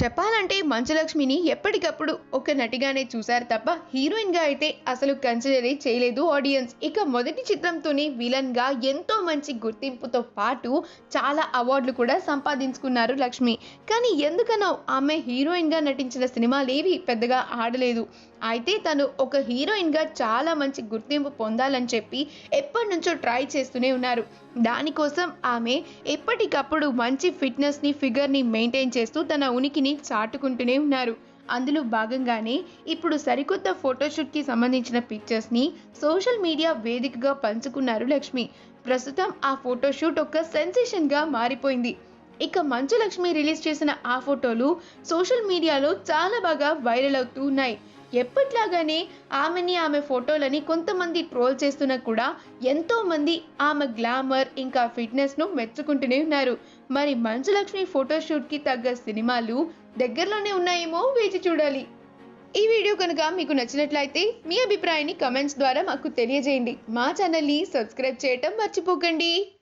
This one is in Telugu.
చెప్పాలంటే మంచులక్ష్మిని ఎప్పటికప్పుడు ఒక నటిగానే చూశారు తప్ప హీరోయిన్గా అయితే అసలు కన్సిడరే చేయలేదు ఆడియన్స్ ఇక మొదటి చిత్రంతోనే విలన్గా ఎంతో మంచి గుర్తింపుతో పాటు చాలా అవార్డులు కూడా సంపాదించుకున్నారు లక్ష్మి. కానీ ఎందుకనో ఆమె హీరోయిన్గా నటించిన సినిమాలేవి పెద్దగా ఆడలేదు. అయితే తను ఒక హీరోయిన్గా చాలా మంచి గుర్తింపు పొందాలని చెప్పి ఎప్పటి నుంచో ట్రై చేస్తూనే ఉన్నారు. దానికోసం ఆమె ఎప్పటికప్పుడు మంచి ఫిట్నెస్ని ఫిగర్ని మెయింటైన్ చేస్తూ తన ఉనికిని చాటుకుంటూనే ఉన్నారు. అందులో భాగంగానే ఇప్పుడు సరికొత్త ఫోటోషూట్కి సంబంధించిన పిక్చర్స్ని సోషల్ మీడియా వేదికగా పంచుకున్నారు లక్ష్మి. ప్రస్తుతం ఆ ఫోటోషూట్ ఒక సెన్సేషన్గా మారిపోయింది. ఇక మంచు లక్ష్మి రిలీజ్ చేసిన ఆ ఫోటోలు సోషల్ మీడియాలో చాలా బాగా వైరల్ అవుతూ ఉన్నాయి. ఎప్పట్లాగానే ఆమెని ఆమె ఫోటోలని కొంతమంది ట్రోల్ చేస్తున్నా కూడా ఎంతోమంది ఆమె గ్లామర్ ఇంకా ఫిట్నెస్ను మెచ్చుకుంటూనే ఉన్నారు. మరి మంచులక్ష్మి ఫోటోషూట్కి తగ్గ సినిమాలు దగ్గరలోనే ఉన్నాయేమో వేచి చూడాలి. ఈ వీడియో కనుక మీకు నచ్చినట్లయితే మీ అభిప్రాయాన్ని కమెంట్స్ ద్వారా మాకు తెలియజేయండి. మా ఛానల్ని సబ్స్క్రైబ్ చేయటం మర్చిపోకండి.